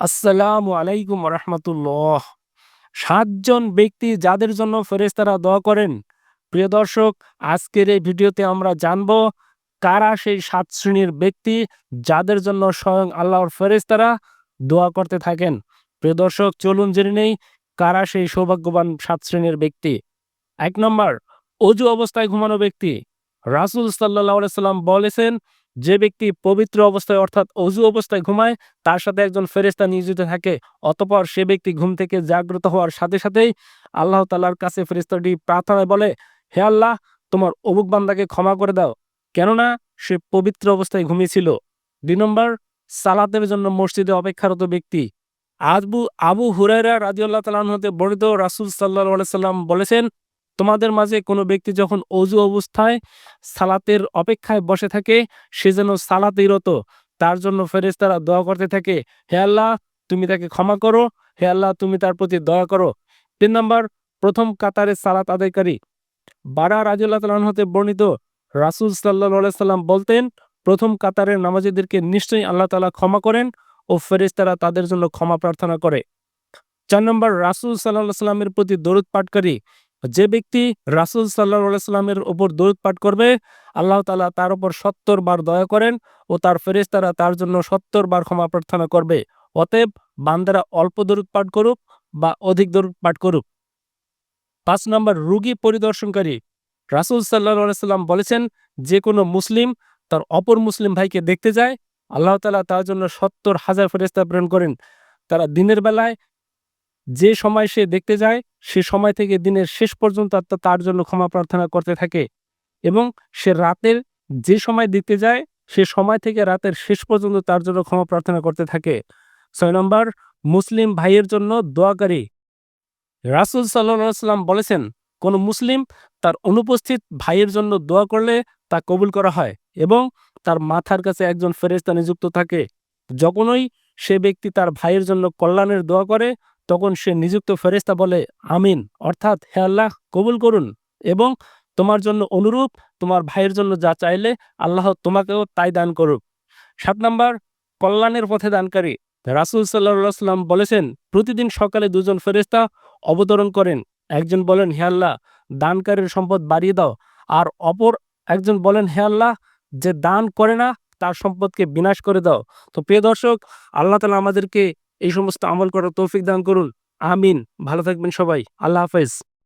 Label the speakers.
Speaker 1: আসসালামু আলাইকুম রহমতুল্লাহ। সাতজন ব্যক্তি যাদের জন্য ফেরেস্তারা দোয়া করেন, প্রিয় দর্শক, আজকের এই ভিডিওতে আমরা জানব কারা সেই সাত শ্রেণির ব্যক্তি যাদের জন্য স্বয়ং আল্লাহর ফেরেস্তারা দোয়া করতে থাকেন। প্রিয় দর্শক, চলুন জেনে নেই কারা সেই সৌভাগ্যবান সাত শ্রেণির ব্যক্তি। এক নম্বর, অজু অবস্থায় ঘুমানো ব্যক্তি। রাসুল সাল্লাহ সাল্লাম বলেছেন যে ব্যক্তি পবিত্র অবস্থায় অর্থাৎ অজু অবস্থায় ঘুমায়, তার সাথে একজন ফেরেস্তা নিয়োজিত থাকে। অতপর সে ব্যক্তি ঘুম থেকে জাগ্রত হওয়ার সাথে সাথেই আল্লাহ তালার কাছে ফেরেস্তাটি প্রার্থনায় বলে, হে আল্লাহ, তোমার অবুক বান্দাকে ক্ষমা করে দাও। কেননা, সে পবিত্র অবস্থায় ঘুমিয়েছিল। দুই নম্বর, সালাতের জন্য মসজিদে অপেক্ষারত ব্যক্তি। আজবু আবু হুরাইরা রাজিউল্লাহ তালাহতে বর্ণিত রাসুল সাল্লাহ সাল্লাম বলেছেন তোমাদের মাঝে কোনো ব্যক্তি যখন অজু অবস্থায় সালাতের অপেক্ষায় বসে থাকে, সে যেন সালাতেই রত। তার জন্য ফেরেস্তারা দোয়া করতে থাকে, হে আল্লাহ, তুমি তাকে ক্ষমা করো। হে আল্লাহ, তুমি তার প্রতি দয়া করো। তিন নম্বর, প্রথম কাতারে সালাত আদায়কারী। বারা রাজুল্লাহ তালান হতে বর্ণিত, রাসুল সাল্লাহ সাল্লাম বলতেন, প্রথম কাতারের নামাজিদেরকে নিশ্চয়ই আল্লাহ তালা ক্ষমা করেন ও ফেরেস্তারা তাদের জন্য ক্ষমা প্রার্থনা করে। চার নম্বর, রাসুল সাল্লাহ সাল্লামের প্রতি দরুদ পাঠকারী যে ব্যক্তি রাসুল সাল্লাহ সাল্লামের ওপর দরুদ পাঠ করবে, আল্লাহ তালা তার ওপর সত্তর বার দয়া করেন ও তার ফেরেস্তারা তার জন্য সত্তর বার ক্ষমা প্রার্থনা করবে। অতএব বান্দারা অল্প দরুদ পাঠ করুক বা অধিক দরুদ পাঠ করুক। পাঁচ নম্বর, রুগী পরিদর্শনকারী। রাসুল সাল্লাহ সাল্লাম বলেছেন, যে কোনো মুসলিম তার অপর মুসলিম ভাইকে দেখতে যায়, আল্লাহ তালা তার জন্য সত্তর হাজার ফেরেস্তা প্রেরণ করেন। তারা দিনের বেলায় যে সময় সে দেখতে যায়, সে সময় থেকে দিনের শেষ পর্যন্ত তার জন্য ক্ষমা প্রার্থনা করতে থাকে এবং সে রাতের যে সময় দেখতে যায়, সে সময় থেকে রাতের শেষ পর্যন্ত তার জন্য ক্ষমা প্রার্থনা করতে থাকে। ছয় নম্বর, মুসলিম ভাইয়ের জন্য দোয়াকারী রাসুল সাল্লাম বলেছেন, কোন মুসলিম তার অনুপস্থিত ভাইয়ের জন্য দোয়া করলে তা কবুল করা হয় এবং তার মাথার কাছে একজন ফেরেস্তা নিযুক্ত থাকে। যখনই সে ব্যক্তি তার ভাইয়ের জন্য কল্যাণের দোয়া করে তখন সে নিযুক্ত ফেরেস্তা বলে, আমিন। অর্থাৎ, হে আল্লাহ, কবুল করুন এবং তোমার জন্য অনুরূপ, তোমার ভাইয়ের জন্য যা চাইলে আল্লাহ তোমাকেও তাই দান করুক। সাত নাম্বার, কল্যাণের পথে দানকারী। রাসুল সাল্লাহ সাল্লাম বলেছেন, প্রতিদিন সকালে দুজন ফেরেস্তা অবতরণ করেন। একজন বলেন, হে আল্লাহ, দানকারীর সম্পদ বাড়িয়ে দাও। আর অপর একজন বলেন, হে আল্লাহ, যে দান করে না, তার সম্পদকে বিনাশ করে দাও। তো প্রিয় দর্শক, আল্লাহ তালা আমাদেরকে এই সমস্ত আমল করার তৌফিক দান করুন। আমিন। ভালো থাকবেন সবাই। আল্লাহ হাফেজ।